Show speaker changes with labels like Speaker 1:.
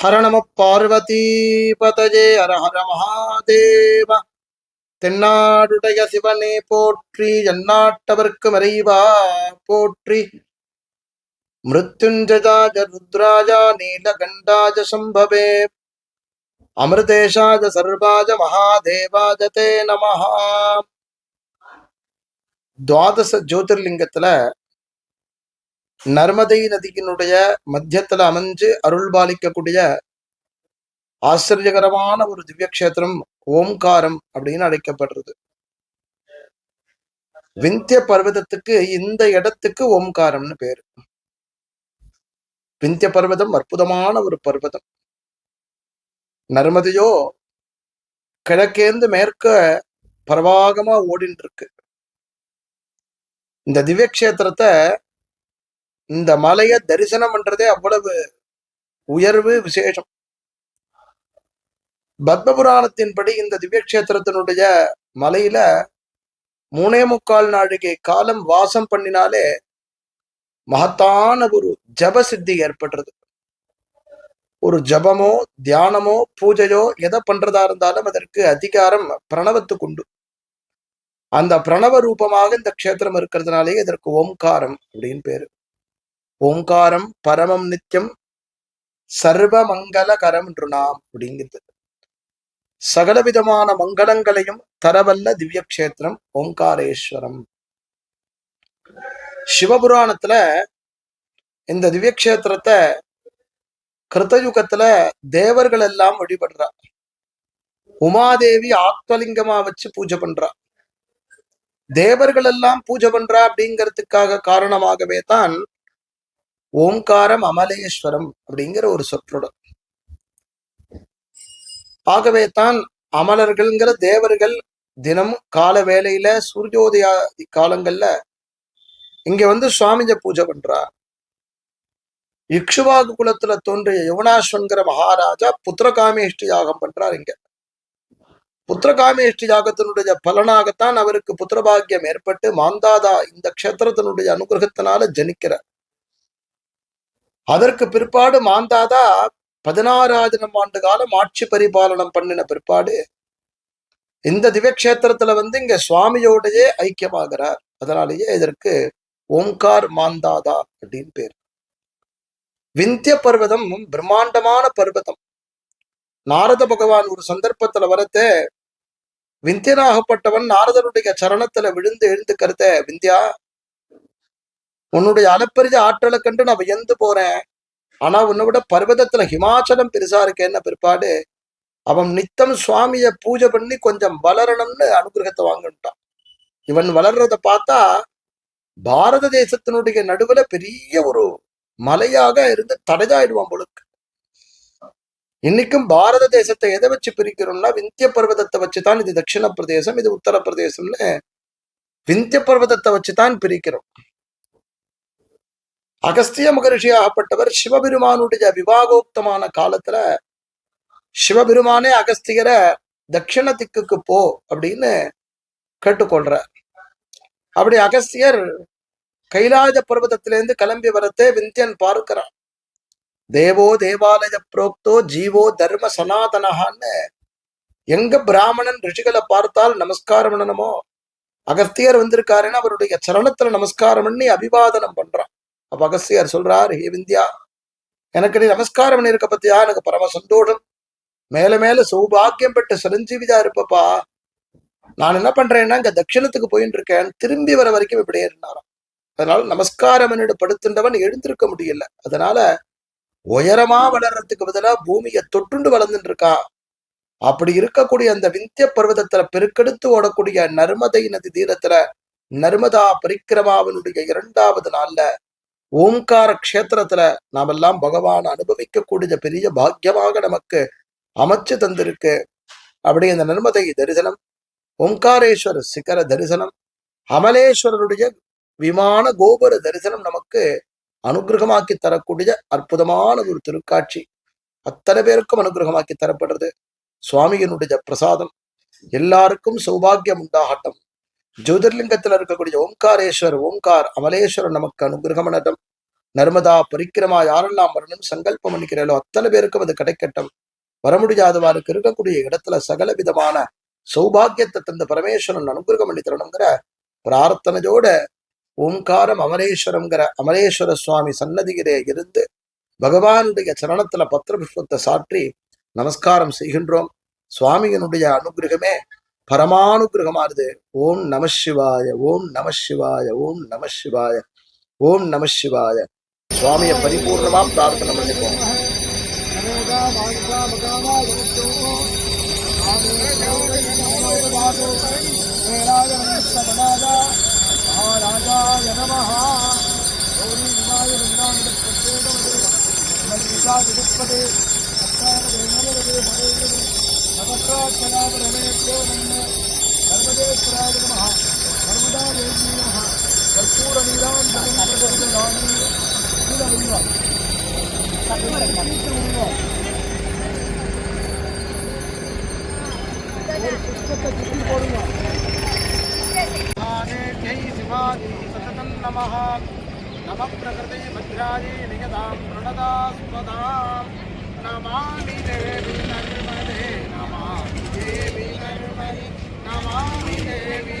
Speaker 1: ஹர நம பார்வதிபதஜே ஹர ஹர மகாதேவ தென்னாடுடைய சிவனே போற்றி எந்நாட்டவர்க்கு மறைவா போற்றி. மிருத்யுஞ்சஜாஜ ருத்ராஜா நீலகண்டாஜ சம்பவே। அமிர்தேஷாஜ சர்வாஜ மகாதேவாஜ தே நமஹா। துவாதச ஜோதிர்லிங்கத்துல நர்மதை நதியினுடைய மத்தியத்துல அமைஞ்சு அருள்பாலிக்கக்கூடிய ஆச்சரியகரமான ஒரு திவ்யக்ஷேத்திரம் ஓம்காரம் அப்படின்னு அழைக்கப்படுறது. விந்திய பர்வதத்துக்கு இந்த இடத்துக்கு ஓம்காரம்னு பேரு. விந்திய பர்வதம் அற்புதமான ஒரு பர்வதம். நர்மதையோ கிழக்கேந்து மேற்க பரவாகமா ஓடின்னு இருக்கு இந்த திவ்யக்ஷேத்திரத்தை இந்த மலையை தரிசனம் பண்றதே அவ்வளவு உயர்வு விசேஷம். பத்மபுராணத்தின்படி இந்த திவ்யக்ஷேத்திரத்தினுடைய மலையில மூணே முக்கால் நாழிகை காலம் வாசம் பண்ணினாலே மகத்தான ஒரு ஜப சித்தி ஏற்படுறது. ஒரு ஜபமோ தியானமோ பூஜையோ எதை பண்றதா இருந்தாலும் அதற்கு அதிகாரம் பிரணவத்துக்கு உண்டு. அந்த பிரணவ ரூபமாக இந்த க்ஷேத்திரம் இருக்கிறதுனாலே இதற்கு ஓம்காரம் அப்படின்னு பேரு. ஓங்காரம் பரமம் நித்தியம் சர்வமங்கலகரம் நாம் அப்படிங்கிறது சகலவிதமான மங்களங்களையும் தரவல்ல திவ்ய கஷேத்திரம் ஓங்காரேஸ்வரம். சிவபுராணத்துல இந்த திவ்ய கஷேத்திரத்தை கிருத்தயுகத்துல தேவர்கள் எல்லாம் வழிபடுறா உமாதேவி ஆத்மலிங்கமா வச்சு பூஜை பண்றா தேவர்கள் எல்லாம் பூஜை பண்றா அப்படிங்கிறதுக்காக காரணமாகவே தான் ஓம்காரம் அமலேஸ்வரம் அப்படிங்கிற ஒரு சொற்றொடர். ஆகவே தான் அமலர்கள்ங்கிற தேவர்கள் தினம் கால வேலையில சூரியோதய காலங்கள்ல இங்க வந்து சுவாமிஜ பூஜை பண்றா இக்ஷுவாகு குலத்துல தோன்றிய யுவனாஸ்வன்கிற மகாராஜா புத்திரகாமேஷ்டி யாகம் பண்றார் இங்க. புத்திரகாமேஷ்டி யாகத்தினுடைய பலனாகத்தான் அவருக்கு புத்திரபாகியம் ஏற்பட்டு மாந்தாதா இந்த க்ஷேத்திரத்தினுடைய அனுகிரகத்தினால ஜனிக்கிறார். அதற்கு பிற்பாடு மாந்தாதா பதினாறாயிரம் ஆண்டு காலம் ஆட்சி பரிபாலனம் பண்ணின பிற்பாடு இந்த திவ்யக்ஷேத்திரத்துல வந்து இங்க சுவாமியோடையே ஐக்கியமாகிறார். அதனாலேயே இதற்கு ஓம்கார் மாந்தாதா அப்படின்னு பேர். விந்திய பர்வதம் பிரம்மாண்டமான பர்வதம். நாரத பகவான் ஒரு சந்தர்ப்பத்துல வரத்தே விந்தியனாகப்பட்டவன் நாரதனுடைய சரணத்துல விழுந்து எழுந்துக்கிறத விந்தியா உன்னுடைய அளப்பரிய ஆற்றலை கண்டு நான் வியந்து போறேன். ஆனா உன்னை விட பர்வதத்துல ஹிமாச்சலம் பெருசா இருக்கேன்னு பிற்பாடு? அவன் நித்தம் சுவாமிய பூஜை பண்ணி கொஞ்சம் வளரணும்னு அனுகிரகத்தை வாங்கிட்டான். இவன் வளர்றத பார்த்தா பாரத தேசத்தினுடைய நடுவுல பெரிய ஒரு மலையாக இருந்து தடைதாயிடுவான் பொழுக்கு இன்னைக்கும் பாரத தேசத்தை எதை வச்சு பிரிக்கிறோம்னா விந்திய பர்வதத்தை வச்சுதான் இது தட்சிண பிரதேசம் இது உத்தரப்பிரதேசம்னு விந்திய பர்வதத்தை வச்சுதான் பிரிக்கிறோம். அகஸ்திய மகரிஷியாகப்பட்டவர் சிவபெருமானுடைய விவாகோக்தமான காலத்துல சிவபெருமானே அகஸ்தியரை தட்சிண திக்குக்கு போ அப்படின்னு கேட்டுக்கொள்றார். அப்படி அகஸ்தியர் கைலாஜ பர்வதத்திலேருந்து கிளம்பி வரத்தே விந்தியன் பார்க்கிறான். தேவோ தேவாலய புரோக்தோ ஜீவோ தர்ம சனாதனஹான்னு எங்க பிராமணன் ரிஷிகளை பார்த்தால் நமஸ்காரம் பண்ணணுமோ? அகஸ்தியர் வந்திருக்காருன்னு அவருடைய சரணத்துல நமஸ்காரம் பண்ணி அபிவாதனம் பண்றான். அப்ப அகஸ்தியார் சொல்றார் ஹே விந்தியா எனக்கு நீ நமஸ்காரம் பண்ணியிருக்க பத்தியா? எனக்கு பரம சந்தோஷம். மேல மேல சௌபாகியம் பெற்ற சிரஞ்சீவிதா இருப்பப்பா. நான் என்ன பண்றேன்னா இங்க தட்சிணத்துக்கு போயின்னு இருக்கேன். திரும்பி வர வரைக்கும் இப்படியே இருந்தாராம். அதனால நமஸ்காரம் என்னிட படுத்துண்டவன் எழுந்திருக்க முடியல. அதனால உயரமா வளர்றதுக்கு பதிலா பூமியை தொட்டுண்டு வளர்ந்துட்டு இருக்கா. அப்படி இருக்கக்கூடிய அந்த விந்திய பர்வதத்துல பெருக்கெடுத்து ஓடக்கூடிய நர்மதை நதி தீரத்துல நர்மதா பரிக்கிரமாவனுடைய இரண்டாவது நாள்ல ஓம்கார கஷேத்திரத்துல நாமெல்லாம் பகவான் அனுபவிக்கக்கூடிய பெரிய பாக்கியமாக நமக்கு அமைச்சு தந்திருக்கு. அப்படி அந்த நர்மதை தரிசனம் ஓம்காரேஸ்வர சிகர தரிசனம் அமலேஸ்வரருடைய விமான கோபுர தரிசனம் நமக்கு அனுகிரகமாக்கி தரக்கூடிய அற்புதமான ஒரு திருக்காட்சி. அத்தனை பேருக்கும் அனுகிரகமாக்கி தரப்படுறது. சுவாமியினுடைய பிரசாதம். எல்லாருக்கும் சௌபாகியம் உண்டாகட்டும். ஜோதிர்லிங்கத்தில் இருக்கக்கூடிய ஓம்காரேஸ்வர் ஓம்கார் அமலேஸ்வரர் நமக்கு அனுகிரகம் நர்மதா பரிக்கிரமா யாரெல்லாம் வரணும் சங்கல்பம் பண்ணிக்கிறாளோ அத்தனை பேருக்கும் அது கிடைக்கட்டும். வர முடியாதவாருக்கு இருக்கக்கூடிய இடத்துல சகல விதமான சௌபாகியத்தை தந்த பரமேஸ்வரன் அனுகிரகம் பண்ணி தரணுங்கிற பிரார்த்தனையோட ஓம்காரம் அமரேஸ்வரம்ங்கிற அமரேஸ்வர சுவாமி சன்னதியிலே இருந்து பகவானுடைய சரணத்துல பத்திர புஷ்பத்தை சாற்றி நமஸ்காரம் செய்கின்றோம். சுவாமியினுடைய அனுகிரகமே பரமானுகிரகமானது ஓம் நம சிவாய ஓம் நம சிவாய ஓம் நம சிவாய ஓம் நம சிவாய சுவாமியை பரிபூர்ணமா பிரார்த்தனை பண்ணிப்போம்
Speaker 2: மகாராஜாய சததம் நம நம பிரகிருதி மத்யாதி நிகதாம் பிரணதா சுமதாம் நமாமி தேவி நர்மதே நமாமி தேவி நர்மதி நமாமி தேவி